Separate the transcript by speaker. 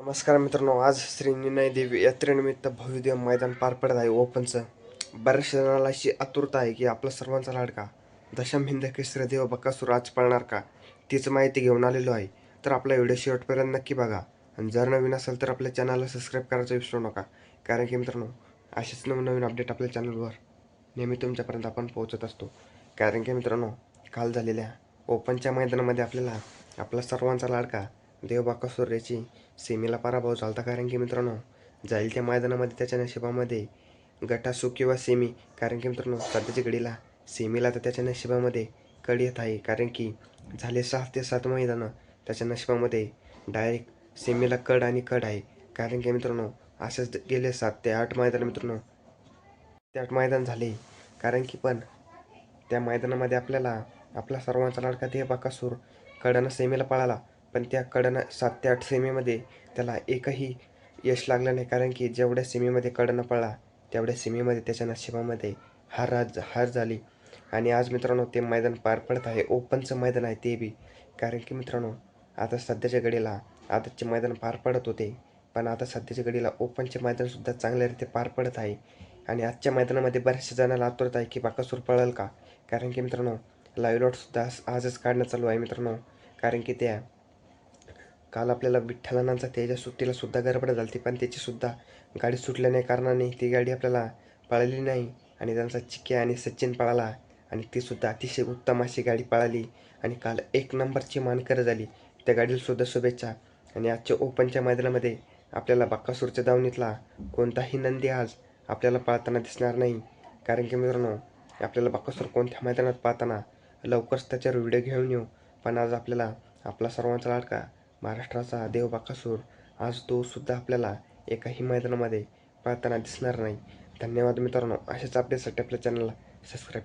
Speaker 1: नमस्कार मित्रांनो आज श्री निनाय देवी यात्रेनिमित्त भव्यदेव मैदान पार पडत आहे. ओपनचं बऱ्याचशा जणाला अशी आतुरता आहे की आपला सर्वांचा लाडका. दशम हिंद केसरी देव बकासूर आज पळणार का? तीच माहिती घेऊन आलेलो आहे. तर आपला व्हिडिओ शेवटपर्यंत नक्की बघा. आणि जर नवीन असेल तर आपल्या चॅनलला सबस्क्राईब करायचं विसरू नका. कारण की मित्रांनो असेच नवनवीन अपडेट आपल्या चॅनलवर नेहमी तुमच्यापर्यंत आपण पोहोचत असतो. कारण की मित्रांनो काल झालेल्या ओपनच्या मैदानामध्ये आपल्याला आपला सर्वांचा लाडका देव बाकासूर याची सेमीला पराभव झाला कारण की मित्रांनो जाईल त्या मैदानामध्ये त्याच्या नशिबामध्ये गटासू किंवा सेमी कारण की मित्रांनो सध्याच्या घडीला सेमीला तर त्याच्या नशिबामध्ये कड येत आहे कारण की झाले सहा ते सात मैदानं त्याच्या नशिबामध्ये डायरेक्ट सेमीला कड आणि कड आहे. कारण की मित्रांनो असेच गेले सात ते आठ मैदान मित्रांनो ते आठ मैदान झाले. कारण की पण त्या मैदानामध्ये आपल्याला आपला सर्वांचा लाडका ते बाकासूर कडनं सेमीला पळाला. पण त्या कडनं सात ते आठ सेमीमध्ये त्याला एकही यश लागलं नाही. कारण की जेवढ्या सेमीमध्ये कडनं पळला तेवढ्या सेमीमध्ये त्याच्या नशिबामध्ये हार राज हार झाली. आणि आज मित्रांनो ते मैदान पार पडत आहे. ओपनचं मैदान आहे ते बी. कारण की मित्रांनो आता सध्याच्या घडीला आताचे मैदान पार पडत होते. पण आता सध्याच्या घडीला ओपनचे मैदानसुद्धा चांगल्यारीत्या पार पडत आहे. आणि आजच्या मैदानामध्ये बऱ्याचशा जणांना आतुरत आहे की बाकासूर पळेल का? कारण की मित्रांनो लाईव्ह लॉटसुद्धा आजच काढणं चालू आहे मित्रांनो. कारण की त्या काल आपल्याला विठ्ठलानांचा त्याच्या सुट्टीला सुद्धा गडबड झाली होती पण त्याची सुद्धा गाडी सुटल्याने कारणाने ती गाडी आपल्याला पळाली नाही आणि त्यांचा चिके आणि सचिन पळाला आणि ती सुद्धा अतिशय उत्तम अशी गाडी पळाली आणि काल एक नंबरची मानकर झाली. त्या गाडीला सुद्धा शुभेच्छा. आणि आजच्या ओपनच्या मैदानामध्ये आपल्याला बाक्कासूरच्या दावणीतला कोणताही नंदी आज आपल्याला पाळताना दिसणार नाही. कारण की मित्रांनो आपल्याला बाक्कासूर कोणत्या मैदानात पाळताना लवकरच त्याच्यावर व्हिडिओ घेऊन येऊ. पण आज आपल्याला आपला सर्वांचा लाडका महाराष्ट्राचा देव बाकासूर आज तो सुद्धा आपल्याला एकाही मैदानामध्ये पळताना दिसणार नाही. धन्यवाद मित्रांनो. अशाच अपडेटसाठी आपल्या चॅनलला सबस्क्राईब